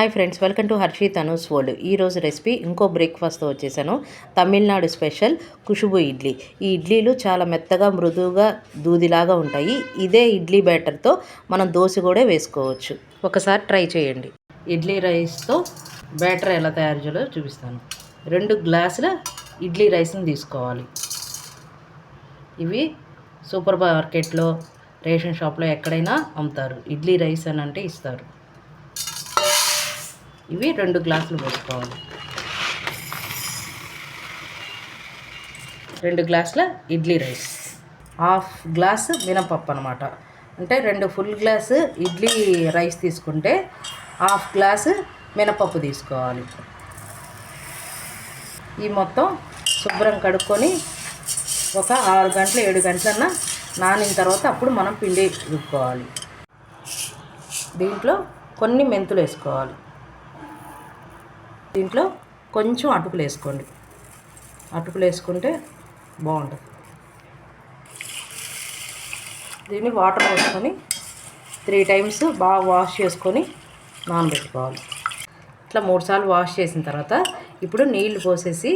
Hi friends welcome to Harshi Tanu's world ఈరోజు recipe ఇంకో బ్రేక్ఫాస్ట్తో వచ్చేసాను. తమిళనాడు స్పెషల్ కుషుబు ఇడ్లీ. ఈ ఇడ్లీలు చాలా మెత్తగా మృదువుగా దూదిలాగా ఉంటాయి. ఇదే ఇడ్లీ బ్యాటర్తో మనం దోశ కూడా వేసుకోవచ్చు. ఒకసారి ట్రై చేయండి. ఇడ్లీ రైస్తో బ్యాటర్ ఎలా తయారు చేయాలో చూపిస్తాను. రెండు గ్లాసుల ఇడ్లీ రైస్ని తీసుకోవాలి. ఇవి సూపర్ మార్కెట్లో రేషన్ షాప్లో ఎక్కడైనా అమ్ముతారు. ఇడ్లీ రైస్ అని అంటే ఇస్తారు. ఇవి రెండు గ్లాసులు పోసుకోవాలి రెండు గ్లాసుల ఇడ్లీ రైస్. హాఫ్ గ్లాస్ మినపప్పు అనమాట అంటే రెండు ఫుల్ గ్లాసు ఇడ్లీ రైస్ తీసుకుంటే హాఫ్ గ్లాసు మినపప్పు తీసుకోవాలి. ఈ మొత్తం శుభ్రం కడుక్కొని ఒక ఆరు గంటలు ఏడు గంటలన్నా నానిన తర్వాత అప్పుడు మనం పిండి రుక్కోవాలి దీంట్లో కొన్ని మెంతులు వేసుకోవాలి. దీంట్లో కొంచెం అటుకులు వేసుకోండి. అటుకులు వేసుకుంటే బాగుంటుంది. దీన్ని వాటర్ పోసుకొని త్రీ టైమ్స్ బాగా వాష్ చేసుకొని నానబెట్టుకోవాలి. ఇట్లా మూడుసార్లు వాష్ చేసిన తర్వాత ఇప్పుడు నీళ్ళు పోసేసి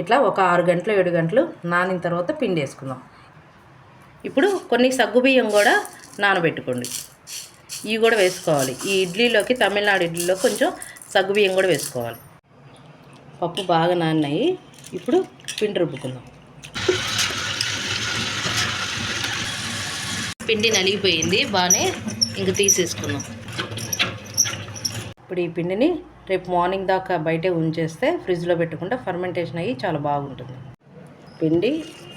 ఇట్లా ఒక ఆరు గంటలు ఏడు గంటలు నానిన తర్వాత పిండి వేసుకుందాం. ఇప్పుడు కొన్ని సగ్గుబియ్యం కూడా నానబెట్టుకోండి. ఇవి కూడా వేసుకోవాలి. ఈ ఇడ్లీలోకి తమిళనాడు ఇడ్లీలో కొంచెం సగ్గుబియ్యం కూడా వేసుకోవాలి. పప్పు బాగా నాన్నాయి. ఇప్పుడు పిండి రుబ్బుకుందాం. పిండి నలిగిపోయింది. బాగానే ఇంక తీసేసుకుందాం. ఇప్పుడు ఈ పిండిని రేపు మార్నింగ్ దాకా బయటే ఉంచేస్తే ఫ్రిడ్జ్లో పెట్టకుండా ఫర్మెంటేషన్ అయ్యి చాలా బాగుంటుంది. పిండి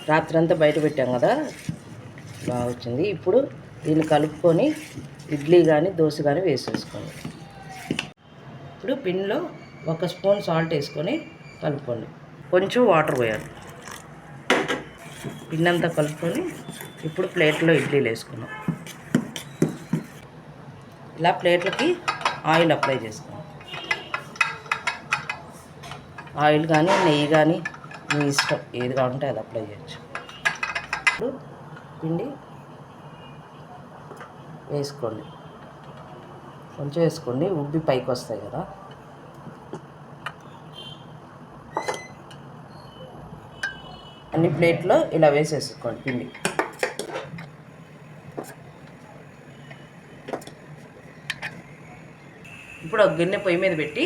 రాత్రంతా బయట పెట్టాం కదా బాగా వచ్చింది. ఇప్పుడు దీన్ని కలుపుకొని ఇడ్లీ కానీ దోశ కానీ వేసేసుకోండి ఇప్పుడు పిండిలో ఒక స్పూన్ సాల్ట్ వేసుకొని కలుపుకోండి. కొంచెం వాటర్ పోయాలి. పిండి అంతా కలుపుకొని ఇప్పుడు ప్లేట్లో ఇడ్లీలు వేసుకున్నాం ఇలా ప్లేట్లకి ఆయిల్ అప్లై చేసుకున్నాం ఆయిల్ కానీ నెయ్యి కానీ మీ ఇష్టం ఏది కావాలంటే అది అప్లై చేయొచ్చు. ఇప్పుడు పిండి వేసుకోండి. కొంచెం వేసుకోండి. ఉబ్బి పైకి వస్తాయి కదా. అన్ని ప్లేట్లో ఇలా వేసేసుకోండి పిండి. ఇప్పుడు ఒక గిన్నె పొయ్యి మీద పెట్టి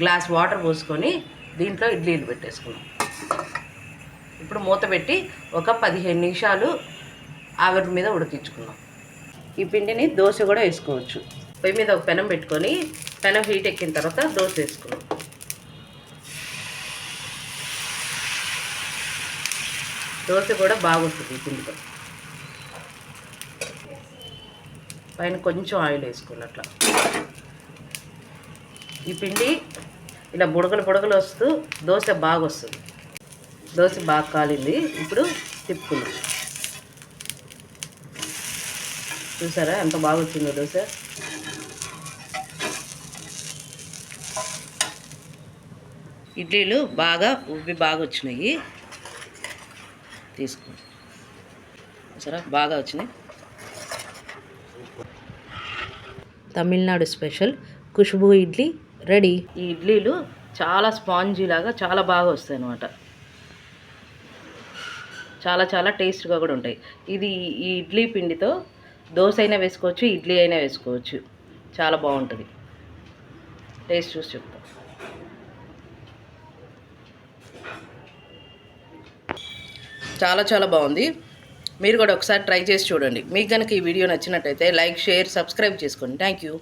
గ్లాస్ వాటర్ పోసుకొని దీంట్లో ఇడ్లీలు పెట్టేసుకున్నాం ఇప్పుడు మూత పెట్టి ఒక పదిహేను నిమిషాలు ఆవిరి మీద ఉడికించుకున్నాం ఈ పిండిని దోశ కూడా వేసుకోవచ్చు. పొయ్యి మీద ఒక పెనం పెట్టుకొని పెనం హీట్ ఎక్కిన తర్వాత దోశ వేసుకున్నాం దోశ కూడా బాగుంటుంది ఈ పిండితో. పైన కొంచెం ఆయిల్ వేసుకున్నట్ల ఈ పిండి ఇలా బుడగలు బుడగలు వస్తూ దోశ బాగా వస్తుంది. దోశ బాగా కాలింది. ఇప్పుడు తిప్పుకుందాం. చూసారా ఎంత బాగా వచ్చిందో దోశ? ఇడ్లీలు బాగా ఉబ్బి బాగా వచ్చినాయి. తీసుకోండి సరే బాగా వచ్చినాయి తమిళనాడు స్పెషల్ ఖుష్బూ ఇడ్లీ రెడీ. ఈ ఇడ్లీలు చాలా స్పాంజీ లాగా చాలా బాగా వస్తాయి అన్నమాట. చాలా చాలా టేస్ట్గా కూడా ఉంటాయి. ఇది ఈ ఇడ్లీ పిండితో దోశ అయినా వేసుకోవచ్చు ఇడ్లీ అయినా వేసుకోవచ్చు. చాలా బాగుంటుంది. టేస్ట్ చూసి చెప్తాను చాలా చాలా బాగుంది. మీరు కూడా ఒకసారి ట్రై చేసి చూడండి. మీకు కనుక ఈ వీడియో నచ్చినట్టయితే లైక్ షేర్ సబ్స్క్రైబ్ చేసుకోండి. Thank you